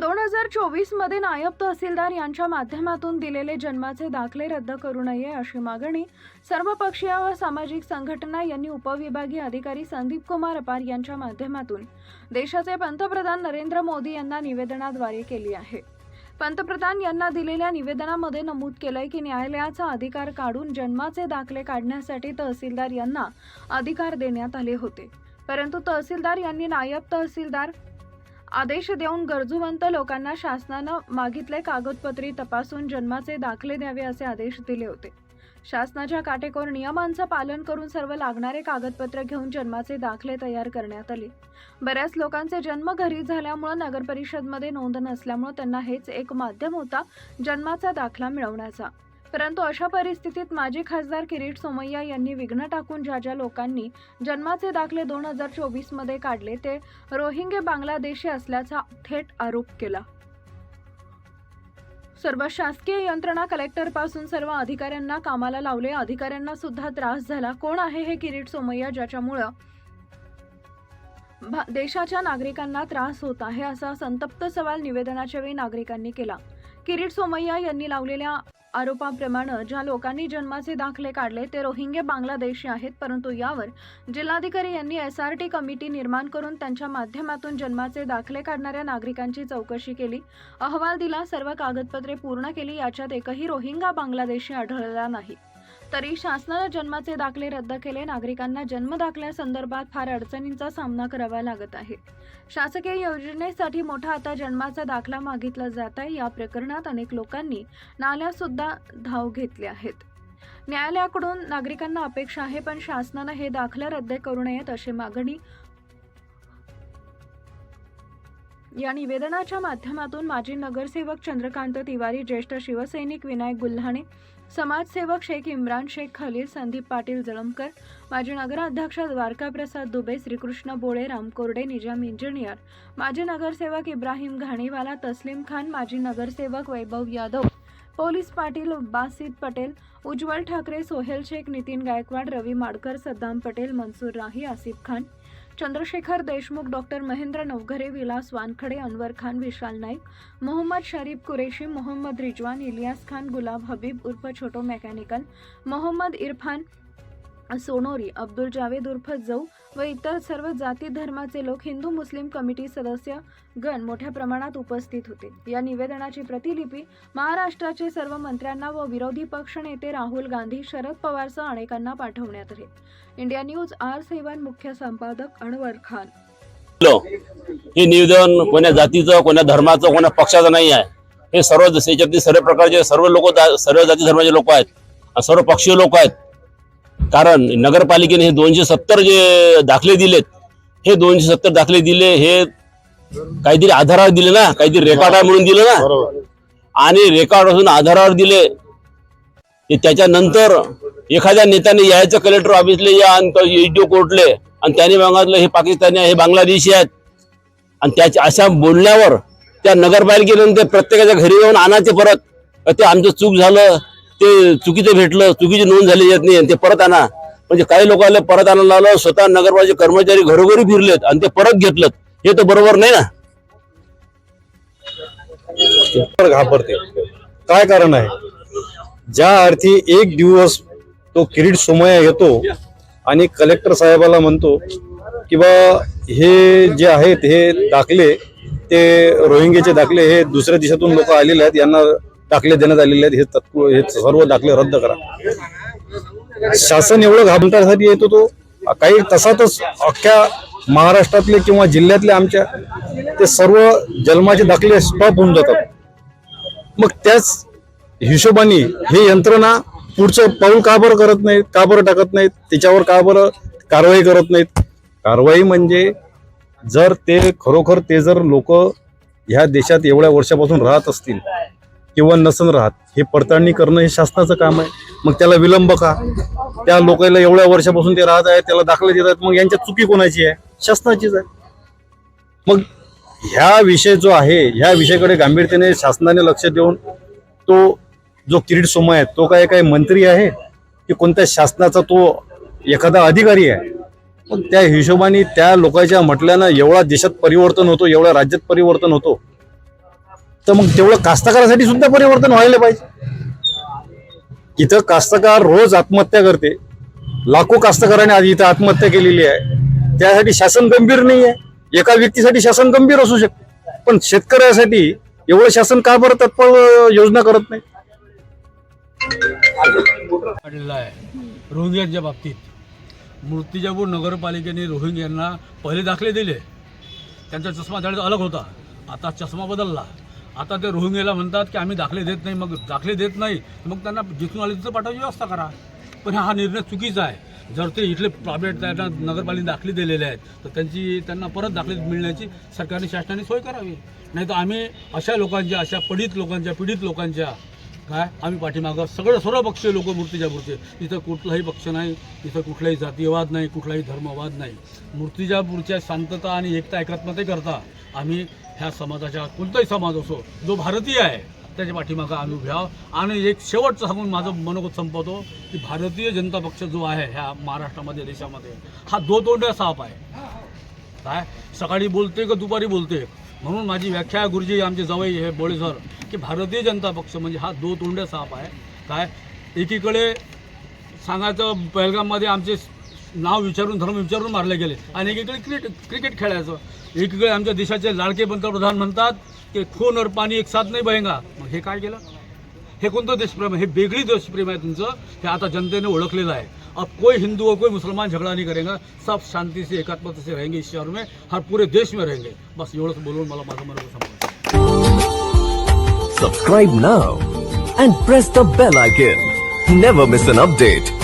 दोन हजार चोवीसमध्ये नायब तहसीलदार यांच्या माध्यमातून दिलेले जन्माचे दाखले रद्द करू नये अशी मागणी सर्वपक्षीय व सामाजिक संघटना यांनी उपविभागीय अधिकारी संदीप कुमार अपार यांच्या माध्यमातून देशाचे पंतप्रधान नरेंद्र मोदी यांना निवेदनाद्वारे केली आहे. पंतप्रधान यांना दिलेल्या निवेदनामध्ये नमूद केलंय की न्यायालयाचा अधिकार काढून जन्माचे दाखले काढण्यासाठी तहसीलदार यांना अधिकार देण्यात आले होते. परंतु तहसीलदार यांनी नायब तहसीलदार आदेश देऊन गरजूवंत लोकांना शासनानं मागितले कागदपत्री तपासून जन्माचे दाखले द्यावे असे आदेश दिले होते. शासनाच्या काटेकोर नियमांचं पालन करून सर्व लागणारे कागदपत्र घेऊन जन्माचे दाखले तयार करण्यात आले. बऱ्याच लोकांचे जन्म घरी झाल्यामुळं नगर परिषदमध्ये नोंद नसल्यामुळं त्यांना हेच एक माध्यम होता जन्माचा दाखला मिळवण्याचा. परंतु अशा परिस्थितीत माजी खासदार किरीट सोमय्या यांनी विघ्न टाकून ज्या ज्या लोकांनी जन्माचे दाखले दोन हजार चोवीसमध्ये काढले ते रोहिंगे बांगलादेशी असल्याचा थेट आरोप केला. सर्व शासकीय यंत्रणा कलेक्टरपासून सर्व अधिकाऱ्यांना कामाला लावले. अधिकाऱ्यांना सुद्धा त्रास झाला. कोण आहे हे किरीट सोमय्या ज्याच्यामुळं भा- देशाच्या नागरिकांना त्रास होत आहे असा संतप्त सवाल निवेदनाच्या वेळी नागरिकांनी केला. किरीट सोमय्या यांनी लावलेल्या आरोपाप्रमाणे ज्या लोकांनी जन्माचे दाखले काढले ते रोहिंगे बांगलादेशी आहेत. परंतु यावर जिल्हाधिकारी यांनी एस आर टी कमिटी निर्माण करून त्यांच्या माध्यमातून जन्माचे दाखले काढणाऱ्या नागरिकांची चौकशी केली. अहवाल दिला सर्व कागदपत्रे पूर्ण केली याच्यात एकही रोहिंगा बांगलादेशी आढळला नाही. तरी शासनानं जन्माचे दाखले रद्द केले. नागरिकांना जन्म दाखल्यासंदर्भात फार अडचणींचा सामना करावा लागत आहे. शासकीय योजनेसाठी मोठा आता जन्माचा दाखला मागितला जात आहे. या प्रकरणात अनेक लोकांनी नाल्या सुद्धा धाव घेतले आहेत. न्यायालयाकडून नागरिकांना अपेक्षा आहे पण शासनानं हे दाखला रद्द करू नयेत अशी मागणी या निवेदनाच्या माध्यमातून माजी नगरसेवक चंद्रकांत तिवारी ज्येष्ठ शिवसैनिक विनायक गुल्हाणे समाजसेवक शेख इम्रान शेख खलील संदीप पाटील जळमकर माजी नगराध्यक्ष द्वारकाप्रसाद दुबे श्रीकृष्ण बोळे राम कोरडे निजाम इंजिनियर माजी नगरसेवक इब्राहिम घाणीवाला तस्लीम खान माजी नगरसेवक वैभव यादव पोलीस पाटील बासित पटेल उज्ज्वल ठाकरे सोहेल शेख नितीन गायकवाड रवी माडकर सद्दाम पटेल मनसूर राही आसिफ खान चंद्रशेखर देशमुख डॉक्टर महेंद्र नवघरे विलास वानखडे अनवर खान विशाल नाईक मोहम्मद शरीफ कुरेशी मोहम्मद रिजवान इलियास खान गुलाब हबीब उर्फ छोटो मेकॅनिकल मोहम्मद इरफान सोनोरी अब्दुल जावेद उर्फ जऊ व इतर सर्व जाती धर्माचे लोक हिंदू मुस्लिम कमिटी सदस्य गण मोठ्या प्रमाणात उपस्थित होते. या निवेदनाची प्रतिलिपी महाराष्ट्राचे सर्व मंत्र्यांना व विरोधी पक्ष नेते राहुल गांधी शरद पवारसह अनेकांना पाठवण्यात आले इंडिया न्यूज आर सेवन मुख्य संपादक अनवर खान. हे निवेदन कोण्या जातीचं कोण्या धर्माचं कोण्या पक्षाचं नाही आहे. हे सर्व सर्व प्रकारचे सर्व लोक सर्व जाती धर्माचे लोक आहेत. सर्व पक्षीय लोक आहेत. कारण नगरपालिकेने हे दोनशे सत्तर जे दाखले दिलेत हे दोनशे सत्तर दाखले दिले हे काहीतरी आधारावर दिले ना काहीतरी रेकॉर्ड आहे म्हणून दिलं ना. आणि रेकॉर्ड असून आधारावर दिले. त्याच्यानंतर एखाद्या नेत्याने यायचं कलेक्टर ऑफिसले या आणि ईडीओ कोर्टले आणि त्याने मागितलं हे पाकिस्तानी आहे हे बांगलादेशी आहेत. आणि त्याच्या अशा बोलण्यावर त्या नगरपालिकेनंतर प्रत्येकाच्या घरी जाऊन आणायचे परत. ते आमचं चूक झालं. ते चुकीचं भेटलं चुकीची नोंद झाली येत नाही आणि ते परत आणा. म्हणजे काही लोकांना परत आणायला लावलं स्वतः नगरपालिका कर्मचारी घरोघरी फिरलेत आणि ते परत घेतलं हे तर बरोबर नाही ना? घाबरते. काय कारण आहे? ज्या अर्थी एक दिवस तो किरीट सोमया येतो आणि कलेक्टर साहेबाला म्हणतो की बा हे जे आहेत हे दाखले ते रोहिंग्याचे दाखले हे दुसऱ्या देशातून लोक आलेले आहेत यांना दाखले देण्यात आलेले आहेत. हे तत्व हे सर्व दाखले रद्द करा. शासन एवढं घाबरण्यासाठी येतो तो. काही तसातच अख्ख्या महाराष्ट्रातले किंवा जिल्ह्यातले आमच्या ते सर्व जन्माचे दाखले स्टॉप होऊन जातात. मग त्याच हिशोबाने हे यंत्रणा पुढचं पाऊल का बरं करत नाहीत का बरं टाकत नाहीत त्याच्यावर का बरं कारवाई करत नाहीत? कारवाई म्हणजे जर ते खरोखर ते जर लोक ह्या देशात एवढ्या वर्षापासून राहत असतील किंवा नसन राहत. हे पडताळणी करणं हे शासनाचं काम आहे. मग त्याला विलंब का? त्या लोकांना एवढ्या वर्षापासून ते राहत आहेत त्याला दाखले देत आहेत मग यांच्या चुकी कोणाची आहे? शासनाचीच आहे. मग ह्या विषय जो आहे ह्या विषयाकडे गांभीर्याने शासनाने लक्ष देऊन तो जो किरीट सोमा आहे तो काय काय मंत्री आहे? की कोणत्या शासनाचा तो एखादा अधिकारी आहे? मग त्या हिशोबाने त्या लोकांच्या म्हटल्यानं एवढा देशात परिवर्तन होतो एवढ्या राज्यात परिवर्तन होतो. तर मग तेवढं कास्तकारासाठी सुद्धा परिवर्तन व्हायला पाहिजे. इथं कास्तकार रोज आत्महत्या करते. लाखो कास्तकारांनी आधी इथं आत्महत्या केलेली आहे. त्यासाठी शासन गंभीर नाही आहे एका व्यक्तीसाठी शासन गंभीर असू शकते. पण शेतकऱ्यासाठी एवढं शासन का बरं तत्पर योजना करत नाही? रोहिंग्यांच्या बाबतीत. मूर्तिजापूर नगरपालिकेने रोहिंग्यांना पहिले दाखले दिले. त्यांचा चष्मा त्यावेळेस अलग होता. आता चष्मा बदलला. आता ते रोहिंग्याला म्हणतात की आम्ही दाखले देत नाही मग दाखले देत नाही मग त्यांना जिथून आले तिथं पाठवायची व्यवस्था करा. पण हा निर्णय चुकीचा आहे. जर ते इथले प्रायव्हेट त्यांना नगरपालिकेने दाखले दिलेले आहेत तर त्यांची त्यांना परत दाखले मिळण्याची सरकारने शासनाने सोय करावी. नाही तर आम्ही अशा लोकांच्या अशा पीडित लोकांच्या पीडित लोकांच्या काय आम्ही पाठीमागं सगळं सर्व पक्षीय लोक मूर्तिजापूरचे इथं कुठलाही पक्ष नाही इथं कुठलाही जातीयवाद नाही कुठलाही धर्मवाद नाही. मूर्तीजापूरच्या शांतता आणि एकता एकात्मते करता. आम्ही ह्या समाजाच्या कोणताही समाज असो जो भारतीय आहे त्याच्या पाठीमागं आम्ही उभे आणि एक शेवटचं सांगून माझं मनोगत संपवतो की भारतीय जनता पक्ष जो आहे ह्या महाराष्ट्रामध्ये देशामध्ये हा दो तोंड्या साप आहे. काय? सकाळी बोलते का दुपारी बोलते? म्हणून माझी व्याख्या गुरुजी आमचे जवळ हे बोळे सर की भारतीय जनता पक्ष म्हणजे हा दो तोंड्या साप आहे. काय? एकीकडे सांगायचं पहलगाममध्ये आमचे नाव विचारून धर्म विचारून मारले गेले. आणि एकीकडे क्रिकेट क्रिकेट खेळायचं. एकीकडे आमच्या देशाचे लाडके पंतप्रधान म्हणतात की खून और पाणी एक साथ नाही बहेंगा. मग हे काय केलं? हे कोणतं देशप्रेम आहे? हे वेगळी देशप्रेम आहे तुमचं. हे आता जनतेने ओळखलेलं आहे. अब कोई हिंदू और कोई मुसलमान झगड़ा नहीं करेगा. सब शांति से एकात्मता से रहेंगे इस शहर में. हर पूरे देश में रहेंगे. बस एवढंच बोलून मला माझं मन समजा subscribe now and press the bell icon never miss an update